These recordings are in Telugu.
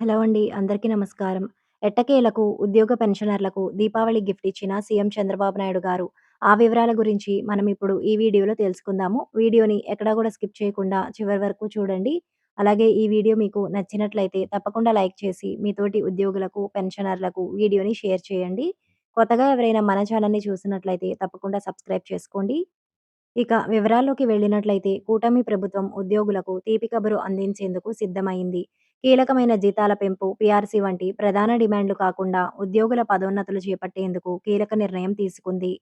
హలో అండి. అందరికీ నమస్కారం. ఎట్టకేలకు ఉద్యోగ పెన్షనర్లకు దీపావళి గిఫ్ట్ ఇచ్చిన సీఎం చంద్రబాబు నాయుడు గారు. ఆ వివరాల గురించి మనం ఇప్పుడు ఈ వీడియోలో తెలుసుకుందాము. వీడియోని ఎక్కడా కూడా స్కిప్ చేయకుండా చివరి వరకు చూడండి. అలాగే ఈ వీడియో మీకు నచ్చినట్లయితే తప్పకుండా లైక్ చేసి మీ తోటి ఉద్యోగులకు, పెన్షనర్లకు వీడియోని షేర్ చేయండి. కొత్తగా ఎవరైనా మన ఛానల్‌ని చూసినట్లయితే తప్పకుండా సబ్స్క్రైబ్ చేసుకోండి. ఇక వివరాల్లోకి వెళ్ళినట్లయితే కూటమి ప్రభుత్వం ఉద్యోగులకు తీపి కబురు అందించేందుకు సిద్ధమైంది. కీలకమైన జీతాల పెంపు, పీఆర్సీ వంటి ప్రధాన డిమాండ్లు కాకుండా ఉద్యోగుల పదోన్నతులు చేపట్టేందుకు కీలక నిర్ణయం తీసుకుంది.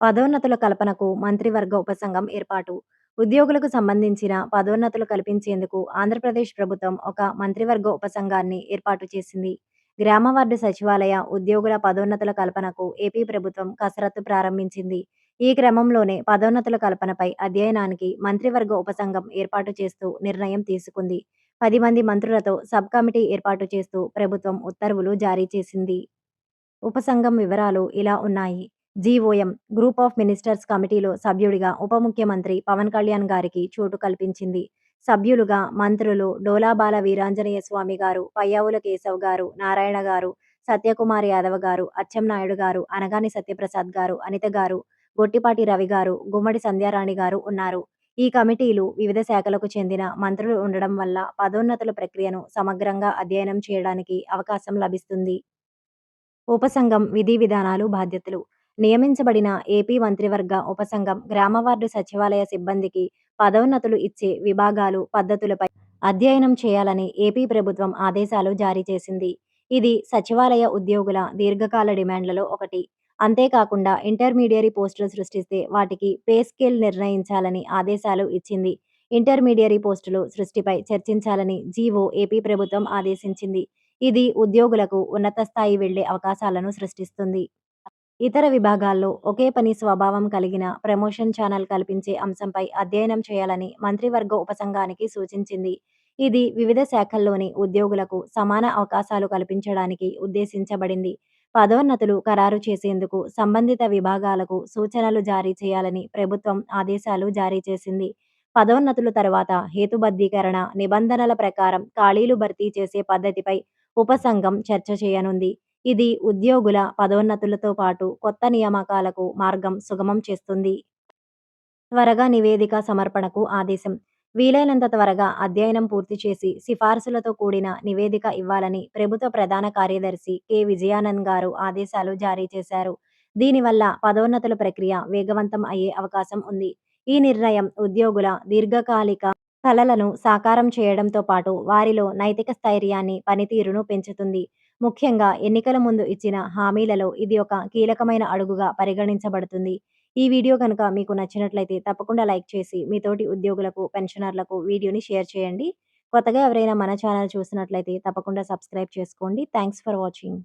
పదోన్నతుల కల్పనకు మంత్రివర్గ ఉపసంఘం ఏర్పాటు. ఉద్యోగులకు సంబంధించిన పదోన్నతులు కల్పించేందుకు ఆంధ్రప్రదేశ్ ప్రభుత్వం ఒక మంత్రివర్గ ఉపసంఘాన్ని ఏర్పాటు చేసింది. గ్రామ వార్డు సచివాలయ ఉద్యోగుల పదోన్నతుల కల్పనకు ఏపీ ప్రభుత్వం కసరత్తు ప్రారంభించింది. ఈ క్రమంలోనే పదోన్నతుల కల్పనపై అధ్యయనానికి మంత్రివర్గ ఉపసంఘం ఏర్పాటు చేస్తూ నిర్ణయం తీసుకుంది. పది మంది మంత్రులతో సబ్ కమిటీ ఏర్పాటు చేస్తూ ప్రభుత్వం ఉత్తర్వులు జారీ చేసింది. ఉపసంఘం వివరాలు ఇలా ఉన్నాయి. జీఓఎం గ్రూప్ ఆఫ్ మినిస్టర్స్ కమిటీలో సభ్యుడిగా ఉప ముఖ్యమంత్రి పవన్ కళ్యాణ్ గారికి చోటు కల్పించింది. సభ్యులుగా మంత్రులు డోలాబాల వీరాంజనేయ స్వామి గారు, పయ్యావుల కేశవ్ గారు, నారాయణ గారు, సత్యకుమార్ యాదవ్ గారు, అచ్చెంనాయుడు గారు, అనగాని సత్యప్రసాద్ గారు, అనిత గారు, గొట్టిపాటి రవి గారు, గుమ్మడి సంధ్యారాణి గారు ఉన్నారు. ఈ కమిటీలు వివిధ శాఖలకు చెందిన మంత్రులు ఉండడం వల్ల పదోన్నతుల ప్రక్రియను సమగ్రంగా అధ్యయనం చేయడానికి అవకాశం లభిస్తుంది. ఉపసంఘం విధి విధానాలు బాధ్యతలు నియమించబడిన ఏపీ మంత్రివర్గ ఉపసంఘం గ్రామ వార్డు సచివాలయ సిబ్బందికి పదోన్నతులు ఇచ్చే విభాగాలు, పద్ధతులపై అధ్యయనం చేయాలని ఏపీ ప్రభుత్వం ఆదేశాలు జారీ చేసింది. ఇది సచివాలయ ఉద్యోగుల దీర్ఘకాల డిమాండ్లలో ఒకటి. అంతేకాకుండా ఇంటర్మీడియరీ పోస్టులు సృష్టిస్తే వాటికి పే స్కేల్ నిర్ణయించాలని ఆదేశాలు ఇచ్చింది. ఇంటర్మీడియరీ పోస్టులు సృష్టిపై చర్చించాలని జీవో ఏపీ ప్రభుత్వం ఆదేశించింది. ఇది ఉద్యోగులకు ఉన్నత స్థాయి వెళ్ళే అవకాశాలను సృష్టిస్తుంది. ఇతర విభాగాల్లో ఒకే పని స్వభావం కలిగిన ప్రమోషన్ ఛానల్ కల్పించే అంశంపై అధ్యయనం చేయాలని మంత్రివర్గ ఉపసంఘానికి సూచించింది. ఇది వివిధ శాఖల్లోని ఉద్యోగులకు సమాన అవకాశాలు కల్పించడానికి ఉద్దేశించబడింది. పదోన్నతులు ఖరారు చేసేందుకు సంబంధిత విభాగాలకు సూచనలు జారీ చేయాలని ప్రభుత్వం ఆదేశాలు జారీ చేసింది. పదోన్నతులు తరువాత హేతుబద్ధీకరణ నిబంధనల ప్రకారం ఖాళీలు భర్తీ చేసే పద్ధతిపై ఉపసంఘం చర్చ చేయనుంది. ఇది ఉద్యోగుల పదోన్నతులతో పాటు కొత్త నియామకాలకు మార్గం సుగమం చేస్తుంది. త్వరగా నివేదిక సమర్పణకు ఆదేశం వీలైనంత త్వరగా అధ్యయనం పూర్తి చేసి సిఫార్సులతో కూడిన నివేదిక ఇవ్వాలని ప్రభుత్వ ప్రధాన కార్యదర్శి కె విజయానంద్ గారు ఆదేశాలు జారీ చేశారు. దీనివల్ల పదోన్నతుల ప్రక్రియ వేగవంతం అయ్యే అవకాశం ఉంది. ఈ నిర్ణయం ఉద్యోగుల దీర్ఘకాలిక కలలను సాకారం చేయడంతో పాటు వారిలో నైతిక స్థైర్యాన్ని, పనితీరును పెంచుతుంది. ముఖ్యంగా ఎన్నికల ముందు ఇచ్చిన హామీలలో ఇది ఒక కీలకమైన అడుగుగా పరిగణించబడుతుంది. ఈ వీడియో కనుక మీకు నచ్చినట్లయితే తప్పకుండా లైక్ చేసి మీ తోటి ఉద్యోగులకు, పెన్షనర్లకు వీడియోని షేర్ చేయండి. కొత్తగా ఎవరైనా మన ఛానల్ చూసినట్లయితే తప్పకుండా సబ్స్క్రైబ్ చేసుకోండి. Thanks for watching.